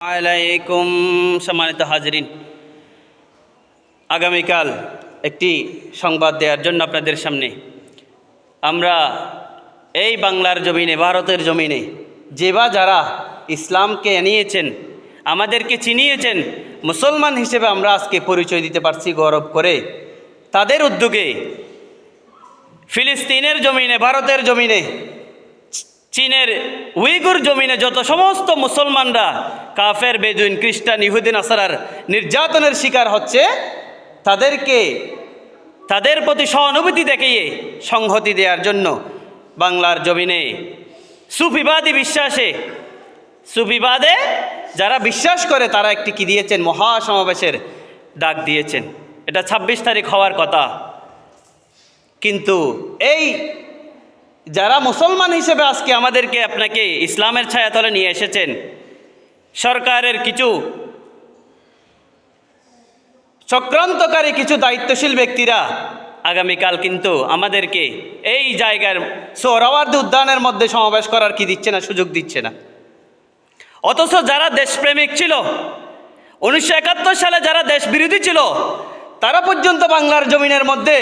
আলাইকুম সম্মানিত হাজরিন। আগামীকাল একটি সংবাদ দেওয়ার জন্য আপনাদের সামনে। আমরা এই বাংলার জমিনে, ভারতের জমিনে যে বা যারা ইসলামকে নিয়েছেন, আমাদেরকে চিনিয়েছেন, মুসলমান হিসেবে আমরা আজকে পরিচয় দিতে পারছি গৌরব করে। তাদের উদ্যোগে ফিলিস্তিনের জমিনে, ভারতের জমিনে চীনের উইগুর জমিনে যত সমস্ত মুসলমানরা কাফের, বেদুইন, খ্রিস্টান, ইহুদিন, আসারার নির্যাতনের শিকার হচ্ছে, তাদেরকে তাদের প্রতি সহানুভূতি দেখিয়ে সংহতি দেওয়ার জন্য বাংলার জমিনে সুফিবাদী বিশ্বাসে, সুফিবাদে যারা বিশ্বাস করে তারা একটি কি দিয়েছেন? মহাসমাবেশের ডাক দিয়েছেন। এটা ২৬ তারিখ হওয়ার কথা। কিন্তু এই যারা মুসলমান হিসেবে আজকে আমাদেরকে আপনাকে ইসলামের ছায়াতলে নিয়ে এসেছেন, সরকারের কিছু চক্রান্তকারী কিছু দায়িত্বশীল ব্যক্তিরা আগামীকাল কিন্তু আমাদেরকে এই জায়গার সোহরাওয়ার্দী উদ্যানের মধ্যে সমাবেশ করার কি দিচ্ছে না, সুযোগ দিচ্ছে না। অথচ যারা দেশপ্রেমিক ছিল, উনিশশো একাত্তর সালে যারা দেশ বিরোধী ছিল, তারা পর্যন্ত বাংলার জমিনের মধ্যে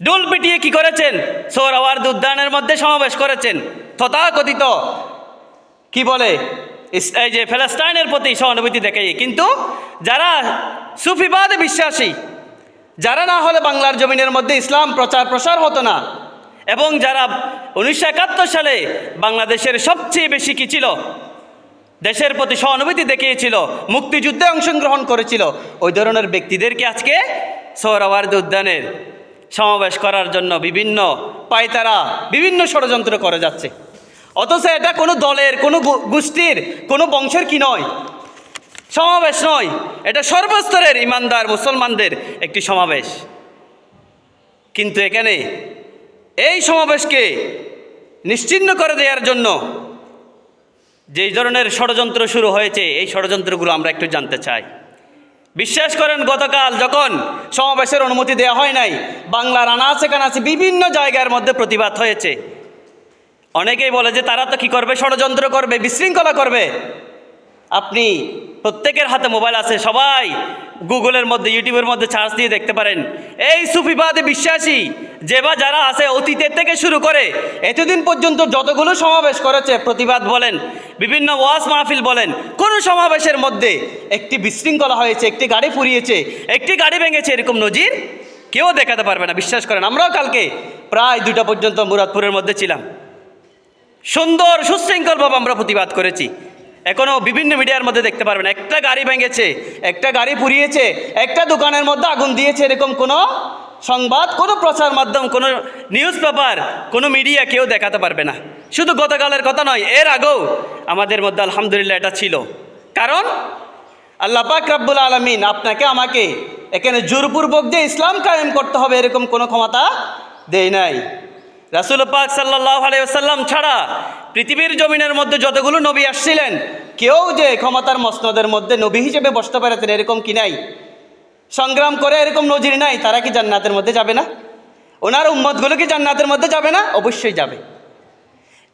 ডোল পিটিয়ে কি করেছেন? সোহরাওয়ার্দ উদ্যানের মধ্যে সমাবেশ করেছেন। তথাকথিত কি বলে? এই যে ফেলাস্টাইনের প্রতি সহানুভূতি দেখাই। কিন্তু যারা সুফিবাদে বিশ্বাসী, যারা না হলে বাংলার জমিনের মধ্যে ইসলাম প্রচার প্রসার হতো না, এবং যারা উনিশশো একাত্তর সালে বাংলাদেশের সবচেয়ে বেশি কি ছিল? দেশের প্রতি সহানুভূতি দেখিয়েছিল, মুক্তিযুদ্ধে অংশগ্রহণ করেছিল, ওই ধরনের ব্যক্তিদেরকে আজকে সৌরাওয়ার্দ উদ্যানের সমাবেশ করার জন্য বিভিন্ন পায়তারা বিভিন্ন ষড়যন্ত্র করে যাচ্ছে। অথচ এটা কোনো দলের, কোনো গোষ্ঠীর, কোনো বংশের কি নয়? সমাবেশ নয়। এটা সর্বস্তরের ইমানদার মুসলমানদের একটি সমাবেশ। কিন্তু এখানে এই সমাবেশকে নিশ্চিহ্ন করে দেওয়ার জন্য যেই ধরনের ষড়যন্ত্র শুরু হয়েছে, এই ষড়যন্ত্রগুলো আমরা একটু জানতে চাই। বিশ্বাস করেন, গতকাল যখন সমাবেশের অনুমতি দেওয়া হয় নাই, বাংলার আনাচে কানাচে বিভিন্ন জায়গার মধ্যে প্রতিবাদ হয়েছে। অনেকেই বলে যে তারা তো কি করবে? ষড়যন্ত্র করবে, বিশৃঙ্খলা করবে। আপনি প্রত্যেকের হাতে মোবাইল আছে, সবাই গুগলের মধ্যে, ইউটিউবের মধ্যে চার্জ দিয়ে দেখতে পারেন। এই সুফিবাদে বিশ্বাসী, যে বা যারা আছে, অতীতের থেকে শুরু করে, এতদিন পর্যন্ত যতগুলো সমাবেশ করেছে, প্রতিবাদ বলেন বিভিন্ন ওয়াজ মাহফিল বলেন, কোনো সমাবেশের মধ্যে একটি বিশৃঙ্খলা হয়েছে, একটি গাড়ি ফুরিয়েছে, একটি গাড়ি ভেঙেছে, এরকম নজির কেউ দেখাতে পারবে না, বিশ্বাস করেন। আমরাও কালকে প্রায় দুটা পর্যন্ত মুরাদপুরের মধ্যে ছিলাম। সুন্দর সুশৃঙ্খলভাবে আমরা প্রতিবাদ করেছি। এখনও বিভিন্ন মিডিয়ার মধ্যে দেখতে পারবেন, একটা গাড়ি ভেঙেছে, একটা গাড়ি পুড়িয়েছে একটা দোকানের মধ্যে আগুন দিয়েছে, এরকম কোনো সংবাদ, কোনো প্রচার মাধ্যম, কোনো নিউজ পেপার, কোনো মিডিয়া কেউ দেখাতে পারবে না। শুধু গতকালের কথা নয়, এর আগেও আমাদের মধ্যে আলহামদুলিল্লাহ এটা ছিল। কারণ আল্লাহ পাক রাব্বুল আলমিন আপনাকে আমাকে এখানে জোরপূর্বক যে ইসলাম কায়েম করতে হবে এরকম কোনো ক্ষমতা দেয় নাই। রাসুল পাক সাল্লাহ আলাইসাল্লাম ছাড়া পৃথিবীর জমিনের মধ্যে যতগুলো নবী আসছিলেন, কেউ যে ক্ষমতার মসনদের মধ্যে নবী হিসেবে বসতে পেরেছেন এরকম কি নাই? সংগ্রাম করে এরকম নজির নাই, তারা কি জান্নাতের মধ্যে যাবে না? ওনার উম্মতগুলো কি জান্নাতের মধ্যে যাবে না? অবশ্যই যাবে।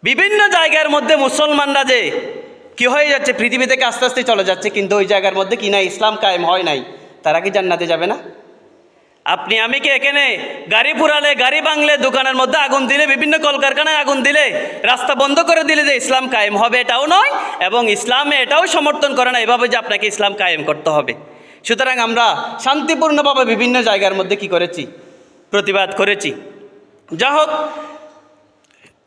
বিভিন্ন জায়গার মধ্যে মুসলমানরা যে কি হয়ে যাচ্ছে, পৃথিবী থেকে আস্তে আস্তে চলে যাচ্ছে, কিন্তু ওই জায়গার মধ্যে কি নাই? ইসলাম কায়েম হয় নাই। তারা কি জান্নাতে যাবে না? আপনি, আমি কি এখানে গাড়ি পুরালে, গাড়ি বাংলে দোকানের মধ্যে আগুন দিলে, বিভিন্ন কলকারখানায় আগুন দিলে, রাস্তা বন্ধ করে দিলে যে ইসলাম কায়েম হবে, এটাও নয়, এবং ইসলামে এটাও সমর্থন করে না এভাবে যে আপনাকে ইসলাম কায়েম করতে হবে। সুতরাং আমরা শান্তিপূর্ণভাবে বিভিন্ন জায়গার মধ্যে কি করেছি? প্রতিবাদ করেছি। যা হোক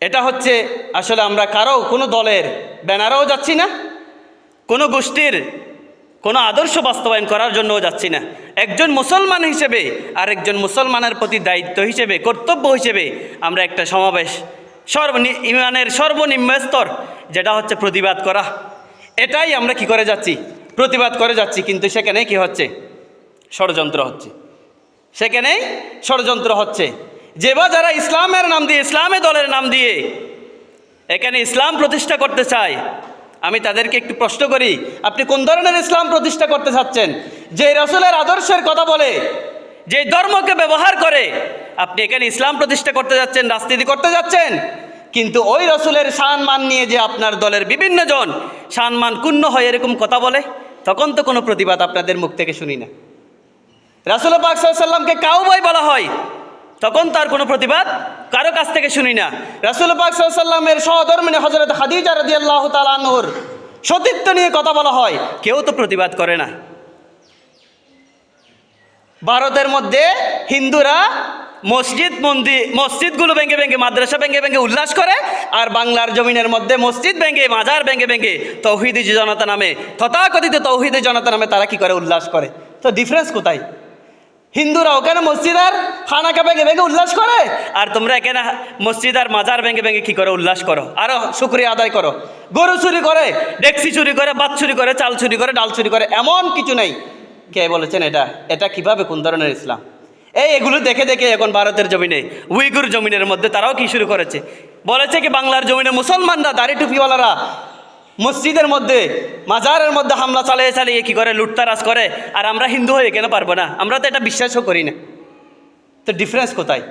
এটা হচ্ছে আসলে আমরা কারও, কোনো দলের ব্যানারেও যাচ্ছি না, কোনো গোষ্ঠীর, কোনো আদর্শ বাস্তবায়ন করার জন্যও যাচ্ছি না। একজন মুসলমান হিসেবে আর একজন মুসলমানের প্রতি দায়িত্ব হিসেবে, কর্তব্য হিসেবে আমরা একটা সমাবেশ সর্ব ইমানের সর্বনিম্ন স্তর, যেটা হচ্ছে প্রতিবাদ করা। এটাই আমরা কি করে যাচ্ছি? প্রতিবাদ করে যাচ্ছি, কিন্তু সেখানে কি হচ্ছে? ষড়যন্ত্র হচ্ছে। সেখানেই ষড়যন্ত্র হচ্ছে। যে বা যারা ইসলামের নাম দিয়ে, ইসলামে দলের নাম দিয়ে এখানে ইসলাম প্রতিষ্ঠা করতে চায়, আমি তাদেরকে একটু প্রশ্ন করি, আপনি কোন ধরনের ইসলাম প্রতিষ্ঠা করতে চাচ্ছেন? যে রসুলের আদর্শের কথা বলে, যে ধর্মকে ব্যবহার করে, আপনি এখানে ইসলাম প্রতিষ্ঠা করতে যাচ্ছেন, রাজনীতি করতে যাচ্ছেন, কিন্তু ওই রসুলের সম্মান নিয়ে যে আপনার দলের বিভিন্ন জন সম্মান ক্ষুণ্ণ হয় এরকম কথা বলে, তখন তো কোনো প্রতিবাদ আপনাদের মুখ থেকে শুনি না। রাসুল পাক সাল্লামকে কাউবই বলা হয়। তখন তার কোনো প্রতিবাদ কারও কাছ থেকে শুনি না। রাসুল পাক সাল্লামের সহধর্মিনী হজরত হাদিজা রদি আল্লাহ তালানুর সতীত্ব নিয়ে কথা বলা হয়। কেউ তো প্রতিবাদ করে না। ভারতের মধ্যে হিন্দুরা মসজিদ মন্দির মসজিদগুলো ভেঙে ভেঙে, মাদ্রাসা ভেঙে ভেঙে উল্লাস করে আর বাংলার জমিনের মধ্যে মসজিদ ভেঙে, মাজার ভেঙে ভেঙে তৌহিদি জনতা নামে, তথাকথিত তৌহিদি জনতা নামে তারা কি করে উল্লাস করে? তো ডিফারেন্স কোথায়? হিন্দুরা ওখানে মসজিদ আর খানাকা ভেঙে ভেঙে উল্লাস করে? আর তোমরা এখানে মসজিদ আর মাজার ভেঙে ভেঙে কি করে উল্লাস করো? আরও শুক্রিয়া আদায় করো। গরু চুরি করে ডেক্সি চুরি করে বাত চুরি করে, চাল চুরি করে, ডাল চুরি করে, এমন কিছু নেই। কে বলেছেন এটা? এটা কীভাবে, কোন ধরনের ইসলাম? এই এগুলো দেখে দেখে এখন ভারতের জমিনে, উইগুর জমিনের মধ্যে তারাও কি শুরু করেছে? বলেছে কি, বাংলার জমিনে মুসলমানরা, দাড়ি টুপিওয়ালারা মসজিদের মধ্যে, মাজারের মধ্যে হামলা চালিয়ে চালিয়ে কি করে, লুটতারাজ করে, আর আমরা হিন্দু হয়ে কেন পারব না? আমরা তো এটা বিশ্বাসও করি না। তো ডিফারেন্স কোথায়?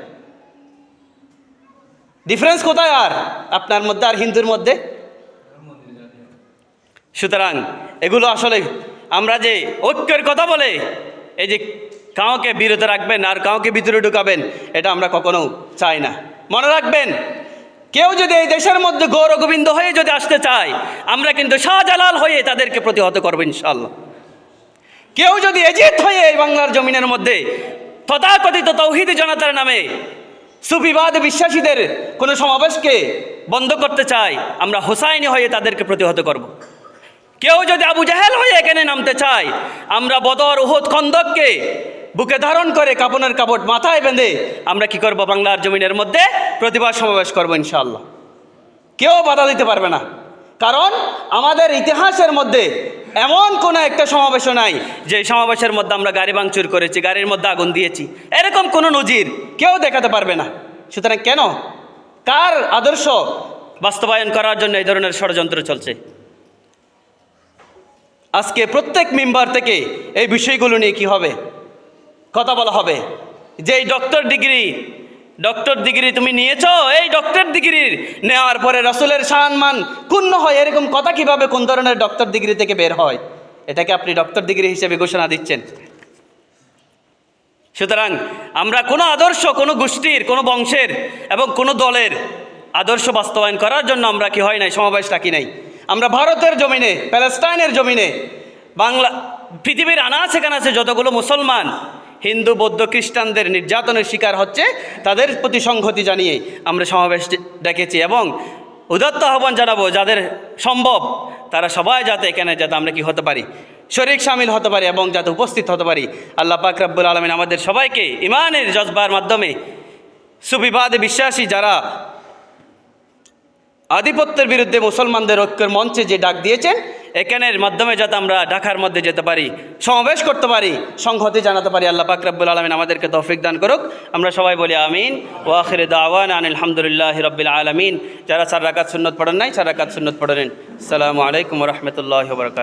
ডিফারেন্স কোথায় আর? আপনার মধ্যে আর হিন্দুর মধ্যে? সুতরাং এগুলো আসলে আমরা যে ঐক্যের কথা বলে, এই যে কাউকে বিরত রাখবেন আর কাউকে ভিতরে ঢুকাবেন, এটা আমরা কখনো চাই না। মনে রাখবেন কেউ যদি এই দেশের মধ্যে গৌর গোবিন্দ হয়ে যদি আসতে চায়, আমরা কিন্তু শাহজালাল হয়ে তাদেরকে প্রতিহত করব ইনশাল্লাহ কেউ যদি এজিত হয়ে এই বাংলার জমিনের মধ্যে তথাকথিত তৌহিদ জনতার নামে সুফিবাদ বিশ্বাসীদের কোনো সমাবেশকে বন্ধ করতে চায়, আমরা হোসাইনি হয়ে তাদেরকে প্রতিহত করব। কেউ যদি আবু জাহেল হয়ে এখানে নামতে চায়, আমরা বদর উহুদ খন্দককে বুকে ধারণ করে কাপনের কাপড় মাথায় বেঁধে আমরা কি করব বাংলার জমিনের মধ্যে? প্রতিবাদ সমাবেশ করব ইনশাআল্লাহ। কেউ বাধা দিতে পারবে না। কারণ আমাদের ইতিহাসের মধ্যে এমন কোনো একটা সমাবেশও নাই, যে সমাবেশের মধ্যে আমরা গাড়ি ভাঙচুর করেছি, গাড়ির মধ্যে আগুন দিয়েছি। এরকম কোনো নজির কেউ দেখাতে পারবে না। সুতরাং কেন? কার আদর্শ বাস্তবায়ন করার জন্য এই ধরনের ষড়যন্ত্র চলছে? আজকে প্রত্যেক মেম্বার থেকে এই বিষয়গুলো নিয়ে কি হবে? কথা বলা হবে। যে এই ডক্টর ডিগ্রি ডক্টর ডিগ্রি তুমি নিয়েছ, এই ডক্টর ডিগ্রির নেওয়ার পরে রসুলের সম্মান ক্ষুণ্ণ হয়। এরকম কথা কীভাবে কোন ধরনের ডক্টর ডিগ্রি থেকে বের হয়? এটাকে আপনি ডক্টর ডিগ্রি হিসেবে ঘোষণা দিচ্ছেন। সুতরাং আমরা কোনো আদর্শ, কোনো গোষ্ঠীর, কোনো বংশের এবং কোনো দলের আদর্শ বাস্তবায়ন করার জন্য আমরা কি হয় নাই সমাবেশ রাখি নাই? আমরা ভারতের জমিনে, প্যালেস্টাইনের জমিনে, বাংলা, পৃথিবীর আনাচে কানাচে যতগুলো মুসলমান হিন্দু, বৌদ্ধ, খ্রিস্টানদের নির্যাতনের শিকার হচ্ছে তাদের প্রতি সংহতি জানিয়ে আমরা সমাবেশ ডেকেছি এবং উদত্ত আহ্বান জানাব যাদের সম্ভব তারা সবাই যাতে এখানে যাতে আমরা কি হতে পারি শরীর সামিল হতে পারি এবং যাতে উপস্থিত হতে পারি। আল্লাহ পাক রব্বুল আলমিন আমাদের সবাইকে ইমানের জজবার মাধ্যমে সুবিবাদে বিশ্বাসী যারা আধিপত্যের বিরুদ্ধে মুসলমানদের ঐক্যের মঞ্চে যে ডাক দিয়েছেন, এখানের মাধ্যমে যাতে আমরা ঢাকার মধ্যে যেতে পারি, সমাবেশ করতে পারি, সংহতি জানাতে পারি, আল্লাহ পাকরাবুল আলমিন আমাদেরকে তৌফিক দান করুক। আমরা সবাই বলি আমিন। ওয়াখির দাওয়ান আলহামদুলিল্লাহ রবিল আলমিন। যারা সার রাকাত সুন্নত পড়েন নাই সার রাকাত সুন্নত পড়েন আসসালামু আলাইকুম রহমতুল্লাহ বরকাত